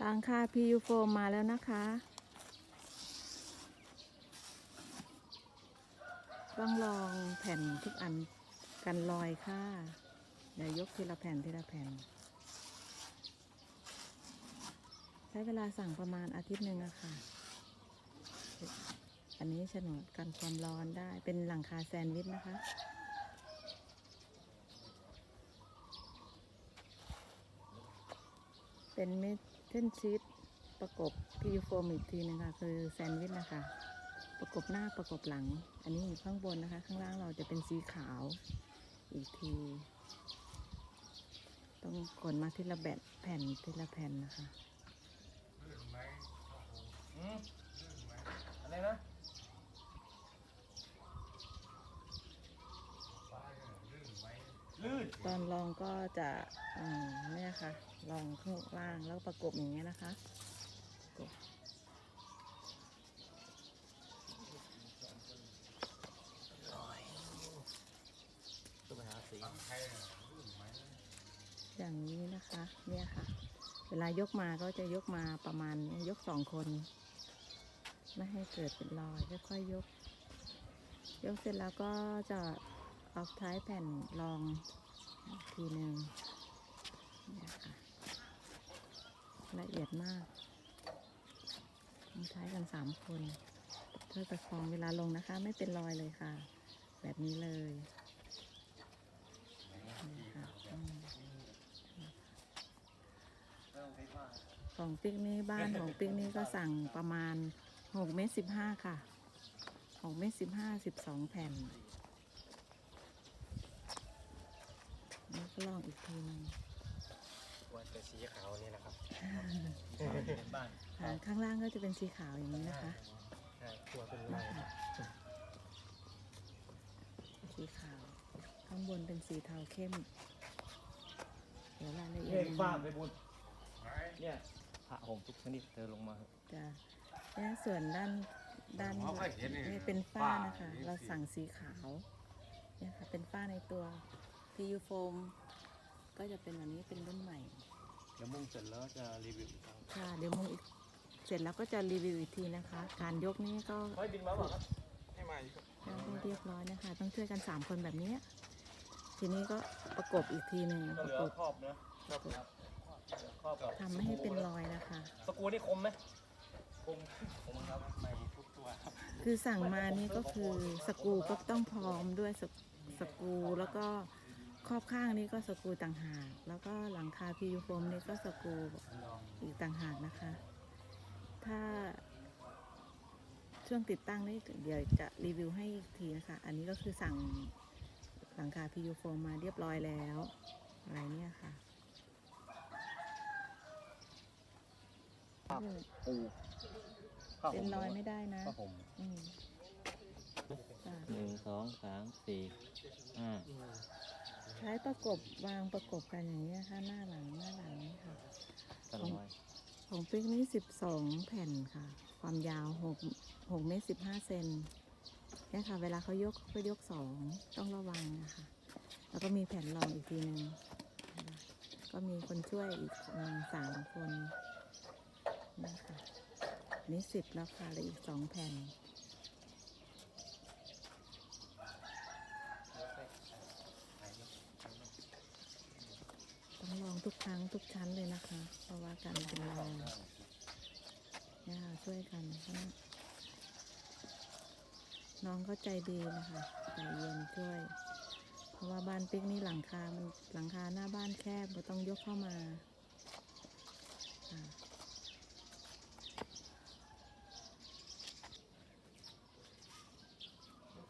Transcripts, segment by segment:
หลังคา PU โฟมาแล้วนะคะ ต้องลองแผ่นทุกอันกันรอยค่ะ เดี๋ยวยกทีละแผ่นทีละแผ่น ใช้เวลาสั่งประมาณอาทิตย์หนึ่งอะค่ะ อันนี้ฉนวนกันความร้อนได้ เป็นหลังคาแซนด์วิชนะคะเป็นเม เส้นชีสประกบพีโฟมอีกทีหนึงค่ะ คือแซนด์วิชนะคะ ประกบหน้าประกบหลัง อันนี้อยู่ข้างบนนะคะ ข้างล่างเราจะเป็นสีขาวอีกที ต้องกดมาทีละแบบแผ่นทีละแผ่นนะคะ อืมอะไรนะ ลื่นตอนลองก็จะเนี่ยค่ะ ลองข้างล่างแล้วประกบอย่างเงี้ยนะคะกบต้องไปหาสีอย่างนี้นะคะ เนี่ยค่ะ เวลายกมาก็จะยกมาประมาณยกสองคน ไม่ให้เกิดเป็นรอยค่อยๆยก ยกเสร็จแล้วก็จะเอาท้ายแผ่นรอง ทีหนึ่งละเอียดมากต้องใช้กันสามคนเพื่อประคองเวลาลงนะคะ ไม่เป็นรอยเลยค่ะ แบบนี้เลยของปิ๊กนี่บ้านของปิ๊กนี่ก็สั่งประมาณหกเมตรสิบห้าค่ะหกเมตรสิบห้าสิบสองแผ่น แล้วก็ลองอีกทีหนึงวันแต่สีขาวนี่นะครับเป็นบ้านอ่าข้างล่างก็จะเป็นสีขาวอย่างนี้นะคะ ใช่ตัวเป็นลายสีขาว ข้างบนเป็นสีเทาเข้ม เดี๋ยวรายละเอียเนี่ดยยังฟ้าไงไปบุญเนี่ยพระห่มทุกชนิดเธอลงมาเถอะจะเนี่ยส่วนด้านด้านนี่เป็นฝ้านะคะ เราสั่งสีขาวเนี่ยค่ะเป็นฝ้าในตัว PU foam ก็จะเป็นแบบนี้เป็นรุ่นใหม่ เดี๋ยวมุ่งเสร็จแล้วจะรีวิวอีกครั้งค่ะ เดี๋ยวมงอีกเสร็จแล้วก็จะรีวิวอีกทีนะคะ การยกนี่ก็ไม่บินมาเปล่าครับไม่มาอีกครับยังไม่เรียบร้อยนะคะ ต้องช่วยกันสามคนแบบนี้ ทีนี้ก็ประกบอีกทีหนึ่งก็ปเหระลืกอบครอบเนื้อครับครอบกับทำไม่ให้เป็นรอยนะคะ สกรูนี่คมไหมคมคมครับไม่ทุกตัวครับคือสั่งมานี่ก็คือสกรูก็ต้องพร้อมด้วยสกสกรูแล้วก็ ครอบข้างนี้ก็สกรูต่างหาก แล้วก็หลังคาพียูโฟมนี่ก็สกรูอีกต่างหากนะคะ ถ้าช่วงติดตั้งนี่เดี๋ยวจะรีวิวให้อีกทีนะคะ อันนี้ก็คือสั่งหลังคาพียูโฟมมาเรียบร้อยแล้ว อะไรเนี่ยค่ะปูผ้าเป็ห่นมรอยไม่ได้นะผ้าห่มอืมค่ะหนึ่งสองสามสี่ห้า ใช้ประกบวางประกบกันอย่างนี้ยค่ะหน้าหลังหน้าหลังนี่ค่ะ กันร้อยของปิ๊กนี่สิบสองแผ่นค่ะ ความยาวหกหกเมตรสิบห้าเซนเนี่ยค่ะ เวลาเขายกเขาก็ยกสองต้องระวังนะคะ แล้วก็มีแผ่นรองอีกทีหนึ่งนะคะก็มีคนช่วยอีกคนหนึ่งสามคนนี่ค่ะอันนี่สิบแล้วค่ะเหลืออีกสองแผ่น ต้องลอง ทุกครั้งทุกชั้นเลยนะคะ เพราะว่าการเป็นรองเนี่ยค่ะช่วยกันเพราะน้องก็ใจดีนะคะใจเย็นช่วย เพราะว่าบ้านปิ๊กนี่หลังคา มันหลังคาหน้าบ้านแคบก็ต้องยกเข้ามาค่ะ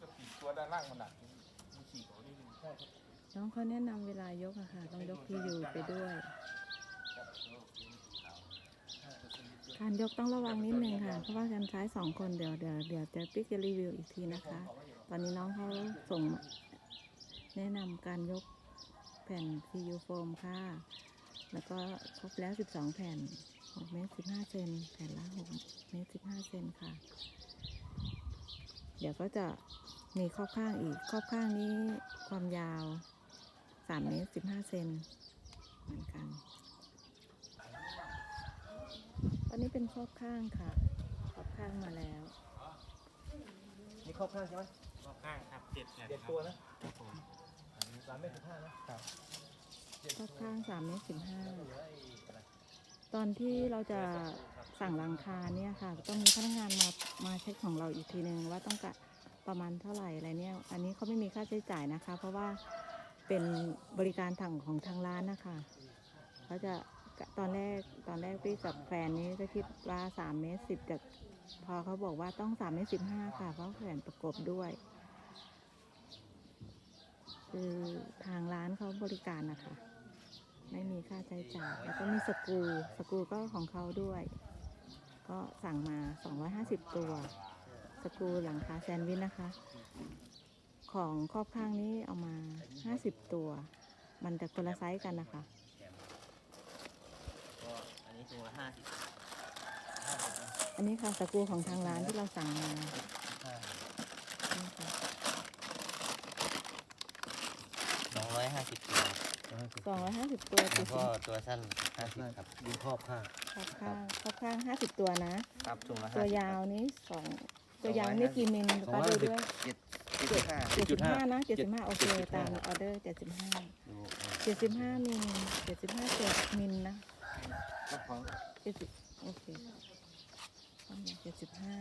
จะปีกตัวด้านล่างมันหนักมีขีดของนี่ใช่ครับ น้องเขาแนะนำเวลายกอะค่ะ ต้องยกที่อยู่ไปด้วย การยกต้องระวังนิดนึงค่ะ เพราะว่าการใช้สองคนเดี๋ยวเดี๋ยวเดี๋ยวจะปิ๊กจะรีวิวอีกทีนะคะ ตอนนี้น้องเขาส่งแนะนำการยกแผ่น PU โฟมค่ะ แล้วก็ครบแล้ว 12 แผ่น6เมตร15 เซน แผ่นละ6เมตร15 เซนค่ะ เดี๋ยวก็จะมีครอบข้างอีก ครอบข้างนี้ความยาว 3เมตร15เซนเหมือนกันนนี้เป็นครอบข้างค่ะ ครอบข้างมาแล้วนี่ครอบข้างใช่ไหมครอบข้างครับเจ็ดแผ่นเจ็ดครับตัวนะครับผมสามเมตรสิบห้านะครับครอบข้างสามเมตรสิบห้าตอนที่เราจะสั่งหลังคาเนี่ยค่ะต้องมีพนักงานมามาเช็คของเราอีกทีหนึ่งว่าต้องกะประมาณเท่าไหร่อะไรเนี่ย อันนี้เขาไม่มีค่าใช้จ่ายนะคะ เพราะว่า เป็นบริการทางของทางร้านนะคะเขาจะตอนแรกตอนแรกพี่กับแฟนนี้ก็คิดว่าสามเมตรสิบแต่พอเขาบอกว่าต้องสามเมตรสิบห้าค่ะ เพราะแขวนประกบด้วย คือทางร้านเขาบริการนะคะ ไม่มีค่าใช้จ่ายแล้วก็มีสกูสกูก็ของเขาด้วย ก็สั่งมา 250 ตัว สกูหลังคาแซนด์วิชนะคะ ของครอบข้างนี้เอามา 50 ตัว มันจะคนละไซส์กันนะคะ ก็อันนี้ตัวละห้าสิบอันนี้ค่ะสกรูของทางร้านที่เราสั่งมานี่ค่ะสองร้อยห้าสิบตัว250ตัวแล้วสี่สิก็บตัวสั้นห้าสิบครับดูครอบข้างครอบข้างครอบข้าง50ตัวนะ ครับถุงละตัวยาวนี้สองตัวยาวนี่กี่มิลก็ดูด้วยเจ็ด เจ็ดจุดห้าเจ็ดสิบห้านะเจ็ดสิบห้าโอเคตามออเดอร์เจ็ดสิบห้าดูเจ็ดสิบห้ามิลเจ็ดสิบห้าเจ็ดมิลนะก็ของเจ็ดสิบโอเคเจ็ดสิบห้า